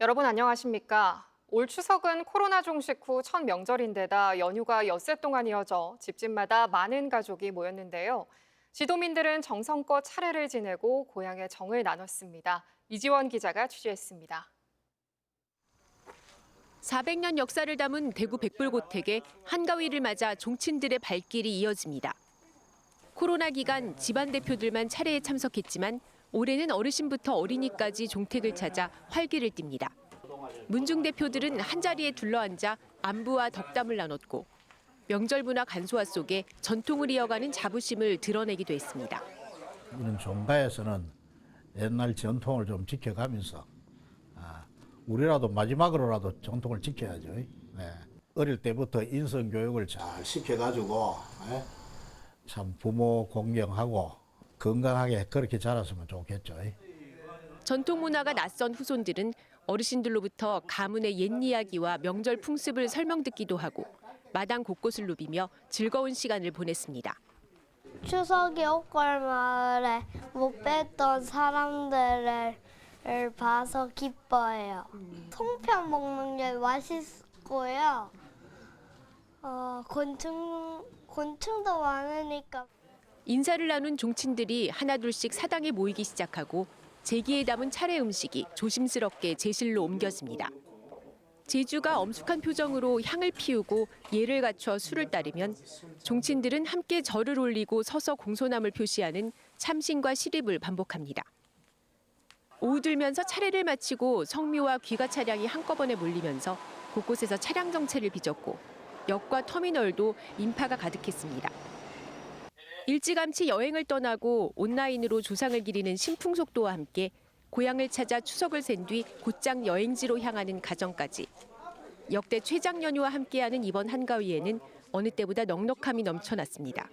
여러분 안녕하십니까? 올 추석은 코로나 종식 후 첫 명절인데다 연휴가 엿새 동안 이어져 집집마다 많은 가족이 모였는데요. 지도민들은 정성껏 차례를 지내고 고향의 정을 나눴습니다. 이지원 기자가 취재했습니다. 400년 역사를 담은 대구 백불고택에 한가위를 맞아 종친들의 발길이 이어집니다. 코로나 기간 집안 대표들만 차례에 참석했지만 올해는 어르신부터 어린이까지 종택을 찾아 활기를 띱니다. 문중 대표들은 한자리에 둘러앉아 안부와 덕담을 나눴고 명절 문화 간소화 속에 전통을 이어가는 자부심을 드러내기도 했습니다. 이런 종가에서는 옛날 전통을 좀 지켜가면서 아, 우리라도 마지막으로라도 전통을 지켜야죠. 네. 어릴 때부터 인성 교육을 잘 시켜가지고 예? 참 부모 공경하고 건강하게 그렇게 자랐으면 좋겠죠. 전통 문화가 낯선 후손들은 어르신들로부터 가문의 옛 이야기와 명절 풍습을 설명 듣기도 하고 마당 곳곳을 누비며 즐거운 시간을 보냈습니다. 추석이 옥골 마을에 못 뵀던 사람들을 봐서 기뻐해요. 송편 먹는 게 맛있고요. 어, 곤충 곤충도 많으니까 인사를 나눈 종친들이 하나둘씩 사당에 모이기 시작하고 제기에 담은 차례 음식이 조심스럽게 제실로 옮겨집니다. 제주가 엄숙한 표정으로 향을 피우고 예를 갖춰 술을 따르면 종친들은 함께 절을 올리고 서서 공손함을 표시하는 참신과 시립을 반복합니다. 오후 들면서 차례를 마치고 성묘와 귀가 차량이 한꺼번에 몰리면서 곳곳에서 차량 정체를 빚었고 역과 터미널도 인파가 가득했습니다. 일찌감치 여행을 떠나고 온라인으로 조상을 기리는 신풍속도와 함께 고향을 찾아 추석을 센 뒤 곧장 여행지로 향하는 가정까지 역대 최장 연휴와 함께하는 이번 한가위에는 어느 때보다 넉넉함이 넘쳐났습니다.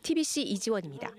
TBC 이지원입니다.